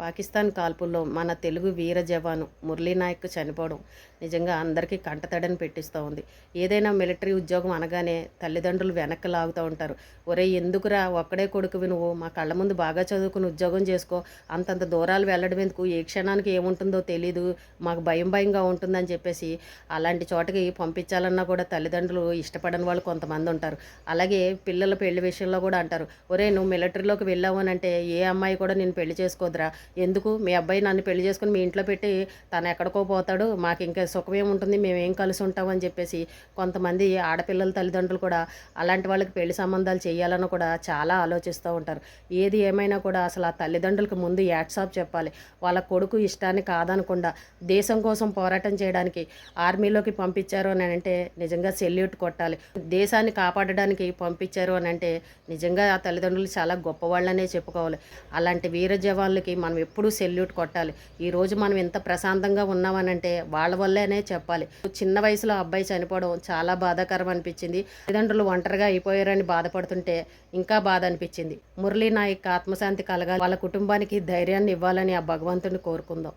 పాకిస్తాన్ కాల్పుల్లో మన తెలుగు వీర జవాను మురళీనాయక్ చనిపోవడం నిజంగా అందరికీ కంటతడని పెట్టిస్తూ ఉంది. ఏదైనా మిలిటరీ ఉద్యోగం అనగానే తల్లిదండ్రులు వెనక్కి లాగుతూ ఉంటారు. ఒరే ఎందుకురా? ఒక్కడే కొడుకువి నువ్వు. మా కళ్ళ ముందు బాగా చదువుకుని ఉద్యోగం చేసుకో. అంతంత దూరాలు వెళ్ళడం ఎందుకు? ఏ క్షణానికి ఏముంటుందో తెలీదు. మాకు భయం భయంగా ఉంటుందని చెప్పేసి అలాంటి చోటకి పంపించాలన్నా కూడా తల్లిదండ్రులు ఇష్టపడని వాళ్ళు కొంతమంది ఉంటారు. అలాగే పిల్లల పెళ్ళి విషయంలో కూడా అంటారు. ఒరే నువ్వు మిలిటరీలోకి వెళ్ళావు అని అంటే ఏ అమ్మాయి కూడా నేను పెళ్ళి చేసుకోదురా? ఎందుకు? మీ అబ్బాయి నన్ను పెళ్ళి చేసుకుని మీ ఇంట్లో పెట్టి తను ఎక్కడికో పోతాడు మాకు ఇంకా సుఖమేం ఉంటుంది మేమేం కలిసి ఉంటాం అని చెప్పేసి కొంతమంది ఆడపిల్లల తల్లిదండ్రులు కూడా అలాంటి వాళ్ళకి పెళ్ళి సంబంధాలు చేయాలని కూడా చాలా ఆలోచిస్తూ ఉంటారు. ఏది ఏమైనా కూడా అసలు ఆ తల్లిదండ్రులకు ముందు యాట్సాప్ చెప్పాలి. వాళ్ళ కొడుకు ఇష్టాన్ని కాదనకుండా దేశం కోసం పోరాటం చేయడానికి ఆర్మీలోకి పంపించారు అని అంటే నిజంగా సెల్యూట్ కొట్టాలి. దేశాన్ని కాపాడడానికి పంపించారు అని అంటే నిజంగా ఆ తల్లిదండ్రులు చాలా గొప్పవాళ్ళనే చెప్పుకోవాలి. అలాంటి వీర జవాన్లకి మనం ఎప్పుడూ సెల్యూట్ కొట్టాలి. ఈరోజు మనం ఎంత ప్రశాంతంగా ఉన్నామనంటే వాళ్ళ వల్లేనే చెప్పాలి. చిన్న వయసులో అబ్బాయి చనిపోవడం చాలా బాధాకరం అనిపించింది. తల్లిదండ్రులు ఒంటరిగా అయిపోయారని బాధపడుతుంటే ఇంకా బాధ అనిపించింది. మురళీ నాయక్ ఆత్మశాంతి కలగాలి. వాళ్ళ కుటుంబానికి ధైర్యాన్ని ఇవ్వాలని ఆ భగవంతుని కోరుకుందాం.